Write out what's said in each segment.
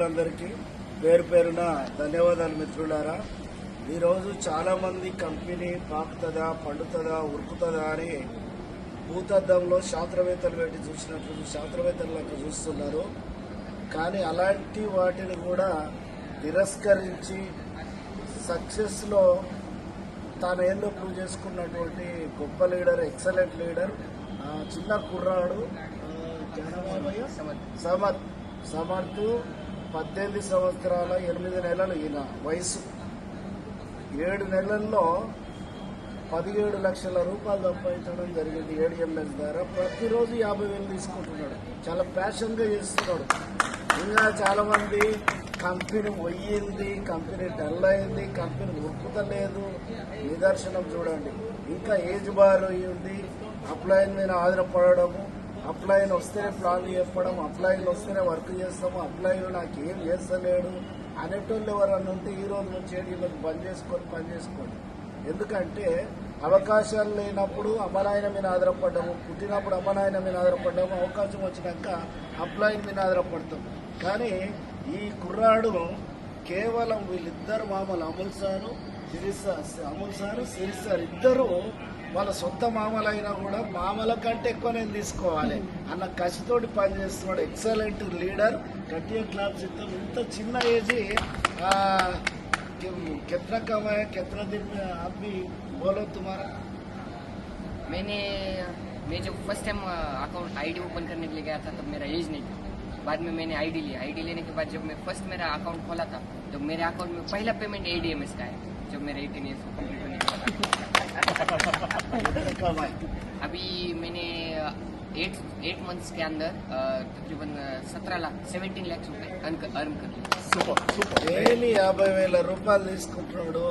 నాయకులందరికీ పేరు పేరున ధన్యవాదాలు మిత్రులారా ఈరోజు చాలామంది కంపెనీ పాకుతుందా పండుతుందా ఉరుకుతుందా అని భూతద్దంలో శాస్త్రవేత్తలు పెట్టి చూసినట్లు శాస్త్రవేత్తలకు చూస్తున్నారు కానీ అలాంటి వాటిని కూడా తిరస్కరించి సక్సెస్లో తాను ఏందో ప్రూవ్ చేసుకున్నటువంటి గొప్ప లీడర్ ఎక్సలెంట్ లీడర్ చిన్న కుర్రాడు? సమర్థ్ సమర్థ్ పద్దెనిమిది సంవత్సరాల ఎనిమిది నెలలు ఈయన వయసు. ఏడు నెలల్లో పదిహేడు లక్షల రూపాయలు సంపాదించడం జరిగింది ఏడిఎంఎస్ ద్వారా. ప్రతిరోజు యాభై వేలు తీసుకుంటున్నాడు. చాలా ప్యాషన్గా చేస్తున్నాడు. ఇంకా చాలామంది కంపెనీ పోయింది కంపెనీ డల్ అయింది కంపెనీ ఉరుకుతలేదు నిదర్శనం చూడండి. ఇంకా ఏజ్ బార్ అయ్యింది. అప్లైన్ మీద ఆధారపడము అప్లైన్ వస్తేనే ప్లాన్ చెప్పడం అప్లైన్ వస్తేనే వర్క్ చేస్తాము అప్లైన్ నాకు ఏం చేస్తలేడు అనేటోళ్ళు ఎవరన్నా ఉంటే ఈ రోజు నుంచి వీళ్ళకి బంద్ చేసుకొని పని చేసుకోండి ఎందుకంటే అవకాశాలు లేనప్పుడు అమ్మనాయన మీద ఆధారపడ్డాము పుట్టినప్పుడు అమ్మనాయన మీద ఆధారపడ్డాము అవకాశం వచ్చినాక అప్లైన్ మీద ఆధారపడతాం కానీ ఈ కుర్రాడు కేవలం వీళ్ళిద్దరు మామలు Amul sir series Amul sir series sir ఇద్దరు వాళ్ళ సొంత మామలైనా కూడా మామల కంటే ఎక్కువ నేను తీసుకోవాలి అన్న కసితోటి పనిచేస్తున్నాడు ఎక్సలెంట్ లీడర్ గట్టిగా క్లాప్స్ ఇస్తాం ఇంత చిన్న ఏజ్ कि- कितना कमाया कितना दिन में आप भी बोलो तुम्हारा मैंने मैं जब first time account ID open करने के लिए गया था तब मेरा एज नहीं था बाद में मैंने आईडी लिया आईडी लेने के बाद जब मैं फर्स्ट मेरा अकाउंट खोला था तो मेरे अकाउंट में पहला पेमेंट एडीएमएस का है जब मेरा एटीन ईयर्स कंप्लीट होने के बाद कितना कमाए अभी मैंने एट एट मंथ्स के अंदर अ, तकरीबन सत्रह लाख सेवेंटीन लैक्स रुपए अर्न कर लिया డైలీ యాభై వేల రూపాయలు తీసుకుంటున్నాడు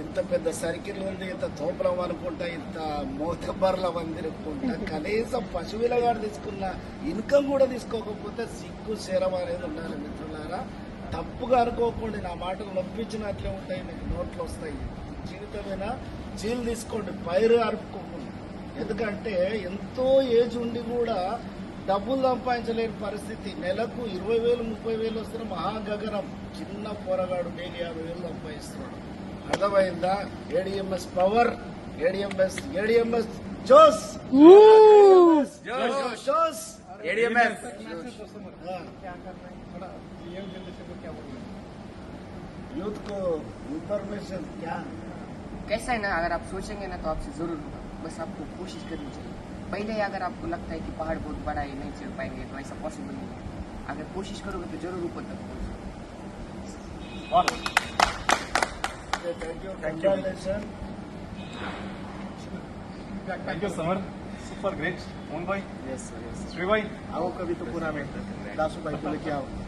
ఇంత పెద్ద సర్కిల్ ఉంది ఇంత తోపలం అనుకుంటా ఇంత మోతబర్ల మందిరుకుంటా కనీసం పశువులగాడు తీసుకున్న ఇన్కమ్ కూడా తీసుకోకపోతే సిగ్గు శరం అనేది ఉండాలి మిత్రులారా. తప్పుగా అనుకోకుండా నా మాటలు నొప్పించినట్లే ఉంటాయి మీకు నోట్లు వస్తాయి. జీవితమైనా? చీలు తీసుకోండి పైరు అరుపుకోకుండా. ఎందుకంటే ఎంతో ఏజ్ ఉండి కూడా డబ్బులు సంపాదించలేని పరిస్థితి. నెలకు ఇరవై వేలు ముప్పై వేలు వస్తున్న మహాగగనం చిన్న పోరగాడు నేను యాభై వేలు సంపాదిస్తున్నాడు. ಪವರ್ ಜೋಸ್. ಜೋಸ್. यूथ को इंफॉर्मेशन क्या कैसा है ना अगर आप सोचेंगे ना तो आपसे ज़रूर बस आपको कोशिश करनी चाहिए। पहले ही अगर आपको लगता है कि पहाड़ बहुत बड़ा है नहीं चढ़ पाएँगे तो ऐसा पॉसिबल नहीं है। अगर कोशिश करोगे तो ज़रूर ऊपर तक पहुँचोगे thank you congratulation thank you Samar super great Mohan भाई यस सर यस श्री भाई आओ कभी तो पूरा में दासू भाई को लेके आओ